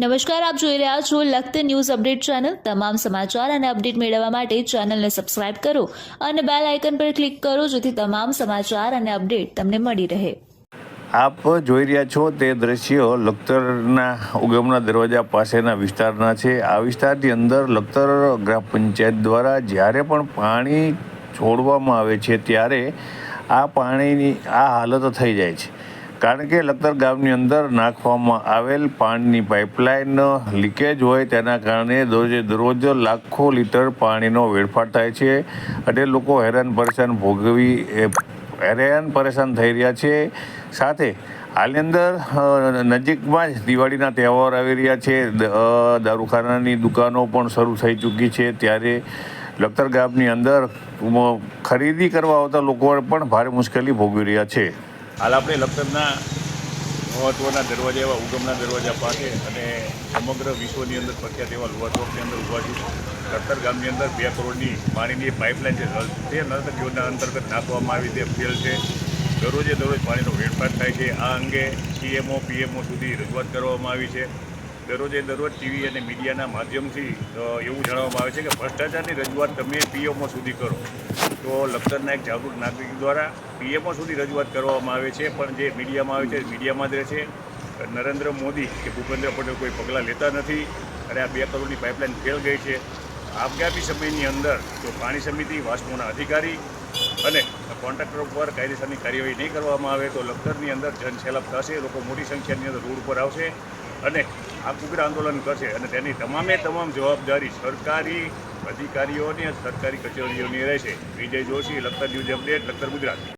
નમસ્કાર, આપ જોઈ રહ્યા છો લખત ન્યૂઝ અપડેટ ચેનલ. તમામ સમાચાર અને અપડેટ મેળવવા માટે ચેનલને સબસ્ક્રાઇબ કરો અને બેલ આઇકન પર ક્લિક કરો જેથી તમામ સમાચાર અને અપડેટ તમને મળી રહે. આપ જોઈ રહ્યા છો તે દ્રશ્યો લખતરના ઉગમના દરવાજા પાસેના વિસ્તારના છે. આ વિસ્તારની અંદર લખતર ગ્રામ પંચાયત દ્વારા જ્યારે પણ પાણી છોડવામાં આવે છે, ત્યારે આ પાણીની આ હાલત થઈ જાય છે. કારણ કે લખતર ગામની અંદર નાખવામાં આવેલ પાણીની પાઇપલાઇન લીકેજ હોય તેના કારણે દરરોજે દરરોજ લાખો લીટર પાણીનો વેડફાટ થાય છે અને લોકો હેરાન પરેશાન ભોગવી હેરાન પરેશાન થઈ રહ્યા છે. સાથે હાલની અંદર નજીકમાં જ દિવાળીના તહેવાર આવી રહ્યા છે. દારૂખાનાની દુકાનો પણ શરૂ થઈ ચૂકી છે. ત્યારે લખતર ગામની અંદર ખરીદી કરવા આવતા લોકો પણ ભારે મુશ્કેલી ભોગવી રહ્યા છે. હાલ આપણે લખતરના મહત્ત્વના દરવાજા એવા ઉગમના દરવાજા પાસે અને સમગ્ર વિશ્વની અંદર પ્રખ્યાત એવા લુવા અંદર ઊભા છું. લખતર ગામની અંદર બે કરોડની પાણીની પાઇપલાઇન છે. તે નર્તક યોજના અંતર્ગત નાખવામાં આવી તે ફેલ છે. દરરોજે દરરોજ પાણીનો વેડફાટ થાય છે. આ અંગે સીએમઓ પીએમઓ સુધી રજૂઆત કરવામાં આવી છે. દરરોજે દરરોજ ટીવી અને મીડિયાના માધ્યમથી એવું જણાવવામાં આવે છે કે ભ્રષ્ટાચારની રજૂઆત તમે પીએમઓ સુધી કરો. તો લખતરના એક જાગૃત નાગરિક દ્વારા પીએમઓ સુધી રજૂઆત કરવામાં આવે છે, પણ જે મીડિયામાં આવે છે મીડિયામાં જ રહે છે. નરેન્દ્ર મોદી કે ભૂપેન્દ્ર પટેલ કોઈ પગલાં લેતા નથી, અને આ બે કરોડની પાઇપલાઇન ફેલ ગઈ છે. આપઘાતી સમયની અંદર જો પાણી સમિતિ વાસ્મોના અધિકારી અને કોન્ટ્રાક્ટર પર કાયદેસરની કાર્યવાહી નહીં કરવામાં આવે, તો લખતરની અંદર જનસેલાબ થશે, લોકો મોટી સંખ્યાની અંદર રોડ પર આવશે અને આ ઉગ્ર આંદોલન કરશે અને તેની તમામે તમામ જવાબદારી સરકારી અધિકારીઓની સરકારી કચેરીઓની રહેશે. Vijay Joshi, Lakhtar news update, Lakhtar Gujarat.